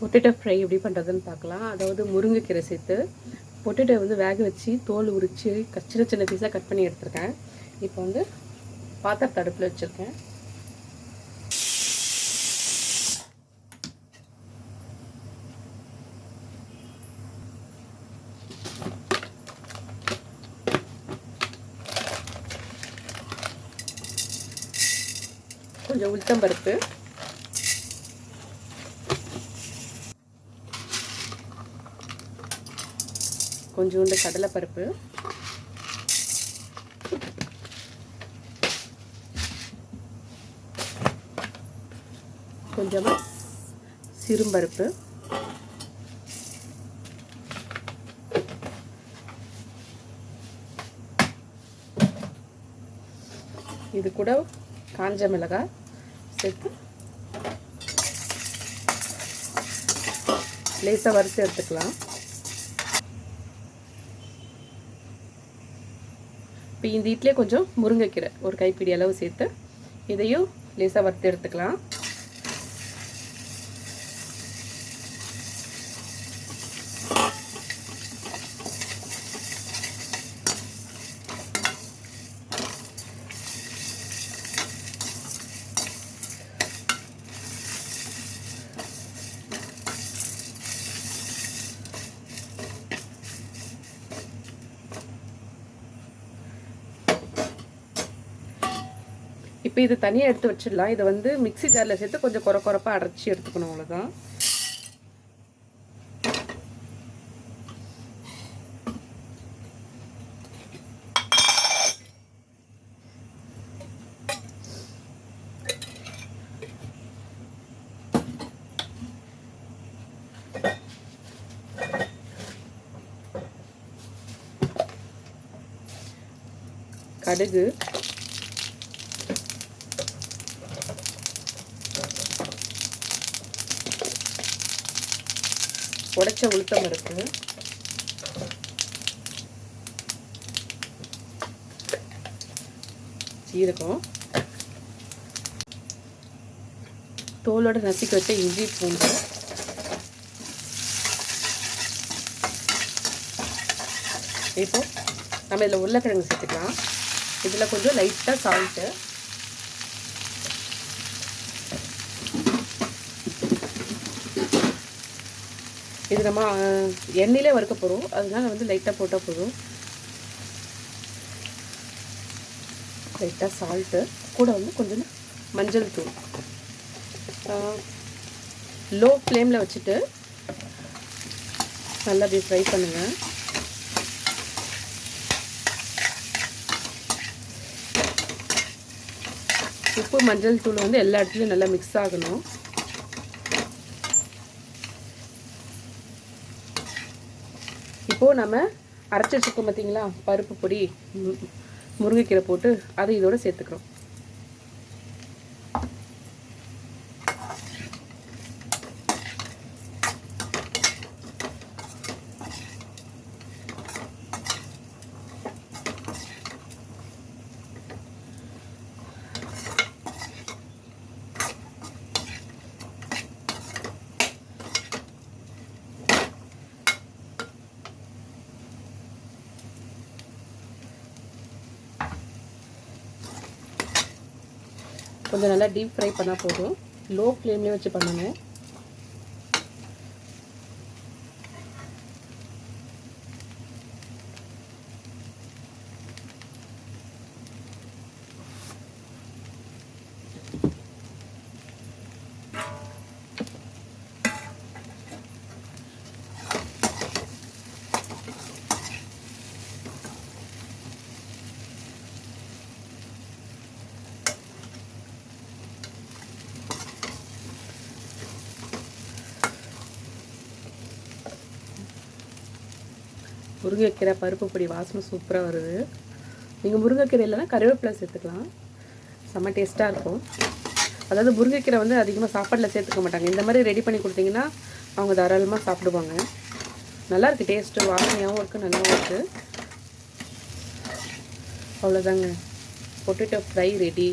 Potato fry எப்படி பண்ணுறதுன்னு பார்க்கலாம். அதாவது முருங்கைக்கீரை சேர்த்து பொட்டேட்டோ வந்து வேக வச்சு தோல் உரித்து சின்ன சின்ன பீஸாக கட் பண்ணி எடுத்திருக்கேன். இப்போ வந்து பாத்திரத்தை அடுப்பில் வச்சுருக்கேன். கொஞ்சம் உளுத்தம்பருப்பு கொஞ்சோண்டு கடலைப்பருப்பு. கொஞ்சமாக சிறும்பருப்பு. இது கூட காஞ்ச மிளகாய் சேர்த்து லேசாக வறுத்து எடுத்துக்கலாம். இப்போ இந்த இட்லியே கொஞ்சம் முருங்கைக்கீரை ஒரு கைப்பிடி அளவு சேர்த்து இதையும் லேசாக வறுத்து எடுத்துக்கலாம். இப்போ இது தனியாக எடுத்து வச்சிடலாம். இதை வந்து மிக்ஸி ஜாரில் சேர்த்து கொஞ்சம் குறை குறைப்பாக அரைச்சி எடுத்துக்கணும் அவ்வளோதான் கடுகு. உடைச்ச உளுத்தம் இருக்கு. சீரகம். தோலோட நசுக்கி வச்ச இஞ்சி பூண்டு. இப்போ நம்ம இதில் உருளைக்கிழங்கு சேர்த்துக்கலாம். இதில் கொஞ்சம் லைட்டாக சால்ட்டு இது நம்ம எண்ணெயிலே வறுக்க போகிறோம் அதனால வந்து லைட்டாக போட்டால் போதும். லைட்டாக சால்ட்டு கூட வந்து கொஞ்சம் மஞ்சள் தூள். லோ ஃப்ளேமில் வச்சுட்டு நல்லா அப்படியே ஃப்ரை பண்ணுங்கள் உப்பு மஞ்சள் தூள் வந்து எல்லா இடத்துலையும் நல்லா மிக்ஸ் ஆகணும். இப்போது நம்ம அரைச்சி வச்சுருக்கோம் பார்த்தீங்களா பருப்பு பொடி முருங்கைக்கீரை போட்டு அதை இதோடு சேர்த்துக்கிறோம். கொஞ்சம் நல்லா டீப் ஃப்ரை பண்ணால் போதும். லோ ஃப்ளேம்லேயே வச்சு பண்ணணும். முருங்கைக்கீரை பருப்பு பொடி வாசனை சூப்பராக வருது. நீங்கள் முருங்கைக்கீரை இல்லைன்னா கருவேப்பிலை சேர்த்துக்கலாம். செம்ம டேஸ்ட்டாக இருக்கும். அதாவது முருங்கைக்கீரை வந்து அதிகமாக சாப்பாட்டில் சேர்த்துக்க மாட்டாங்க. இந்த மாதிரி ரெடி பண்ணி கொடுத்தீங்கன்னா அவங்க தாராளமாக சாப்பிடுவாங்க. நல்லாயிருக்கு டேஸ்ட்டு வாசனையாகவும் இருக்குது நல்லாவும் இருக்குது அவ்வளோதாங்க பொட்டேட்டோ ஃப்ரை ரெடி